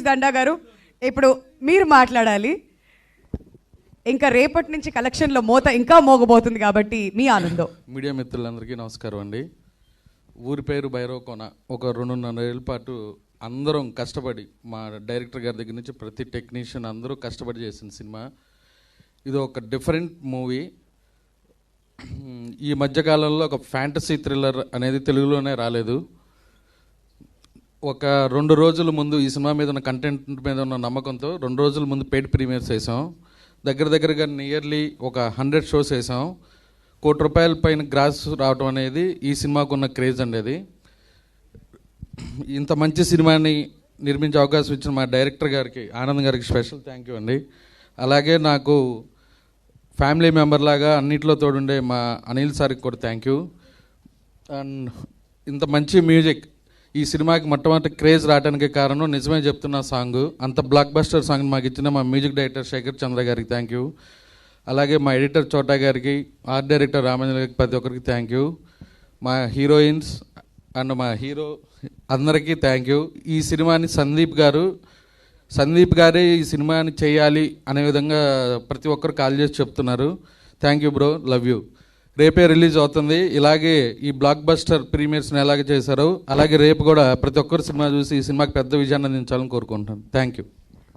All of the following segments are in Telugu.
దండా గారు ఇప్పుడు మీరు మాట్లాడాలి. ఇంకా రేపటి నుంచి కలెక్షన్లో మోత ఇంకా మోగబోతుంది కాబట్టి మీ ఆనందం. మీడియా మిత్రులందరికీ నమస్కారం అండి. ఊరి పేరు భైరవకోన ఒక రెండున్నరేళ్ళ పాటు అందరం కష్టపడి మా డైరెక్టర్ గారి దగ్గర నుంచి ప్రతి టెక్నీషియన్ అందరూ కష్టపడి చేసిన సినిమా. ఇది ఒక డిఫరెంట్ మూవీ. ఈ మధ్యకాలంలో ఒక ఫ్యాంటసీ థ్రిల్లర్ అనేది తెలుగులోనే రాలేదు. ఒక రెండు రోజుల ముందు ఈ సినిమా మీద ఉన్న కంటెంట్ మీద ఉన్న నమ్మకంతో రెండు రోజుల ముందు పెయిడ్ ప్రీమియర్స్ వేసాం దగ్గర దగ్గరగా నియర్లీ ఒక హండ్రెడ్ షోస్ వేసాం కోటి రూపాయల పైన గ్రాస్ రావడం అనేది ఈ సినిమాకు ఉన్న క్రేజ్ అండి అది. ఇంత మంచి సినిమాని నిర్మించే అవకాశం ఇచ్చిన మా డైరెక్టర్ గారికి ఆనంద్ గారికి స్పెషల్ థ్యాంక్ యూ అండి. అలాగే నాకు ఫ్యామిలీ మెంబర్ లాగా అన్నిట్లో తోడుండే మా అనిల్ సార్కి కూడా థ్యాంక్ యూ అండ్ ఇంత మంచి మ్యూజిక్ ఈ సినిమాకి మొట్టమొదటి క్రేజ్ రావడానికి కారణం నిజమే చెప్తున్న సాంగ్. అంత బ్లాక్ బస్టర్ సాంగ్ మాకు ఇచ్చిన మా మ్యూజిక్ డైరెక్టర్ శేఖర్ చంద్ర గారికి థ్యాంక్ యూ అలాగే మా ఎడిటర్ చోటా గారికి ఆర్ట్ డైరెక్టర్ రామేంద్ర గారికి ప్రతి ఒక్కరికి థ్యాంక్ యూ మా హీరోయిన్స్ అండ్ మా హీరో అందరికీ థ్యాంక్ యూ ఈ సినిమాని సందీప్ గారు సందీప్ గారే ఈ సినిమాని చేయాలి అనే విధంగా ప్రతి ఒక్కరు కాల్ చేసి చెప్తున్నారు. Thank you bro love you రేపే రిలీజ్ అవుతుంది. ఇలాగే ఈ బ్లాక్ బస్టర్ ప్రీమియర్స్ని ఎలాగే చేశారో అలాగే రేపు కూడా ప్రతి ఒక్కరు సినిమా చూసి ఈ సినిమాకి పెద్ద విజయాన్ని అందించాలని కోరుకుంటాను thank you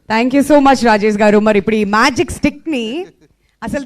thank you so much Rajesh garu. మరి ఇప్పుడు ఈ మ్యాజిక్ స్టిక్ని అసలు